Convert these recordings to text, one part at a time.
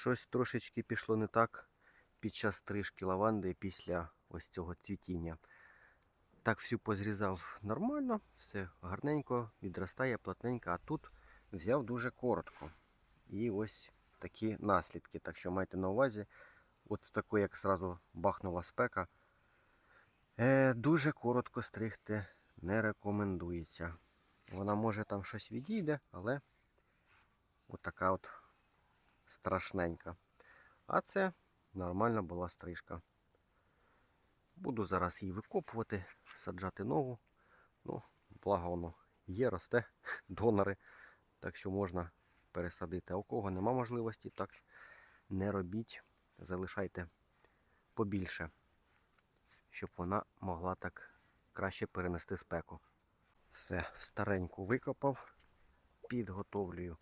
щось трошечки пішло не так під час стрижки лаванди після ось цього цвітіння. Так всю позрізав нормально, все гарненько, відростає плотненько, а тут взяв дуже коротко. І ось такі наслідки. Так що майте на увазі, от в таку, як зразу бахнула спека, е, дуже коротко стригти не рекомендується. Вона може там щось відійде, але от от страшненька. А це нормальна була стрижка. Буду зараз її викопувати, саджати нову. Ну, благо воно є, росте, донори. Так що можна пересадити. А у кого нема можливості, так не робіть. Залишайте побільше, щоб вона могла так краще перенести спеку. Все, стареньку викопав, підготовлюю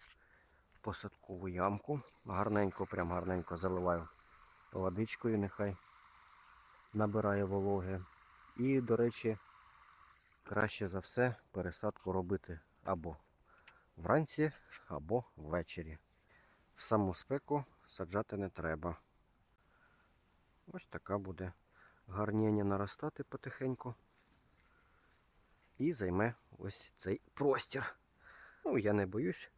посадкову ямку. Гарненько, прям гарненько заливаю водичкою, нехай набирає вологи. І, до речі, краще за все пересадку робити або вранці, або ввечері. В саму спеку саджати не треба. Ось така буде гарнєння наростати потихеньку. І займе ось цей простір. Ну, я не боюсь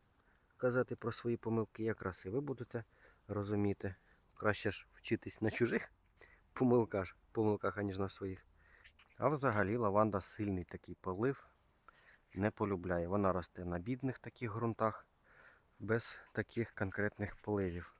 казати про свої помилки, якраз і ви будете розуміти. Краще ж вчитись на чужих помилках, помилках, аніж на своїх. А взагалі лаванда сильний такий полив не полюбляє. Вона росте на бідних таких ґрунтах, без таких конкретних поливів.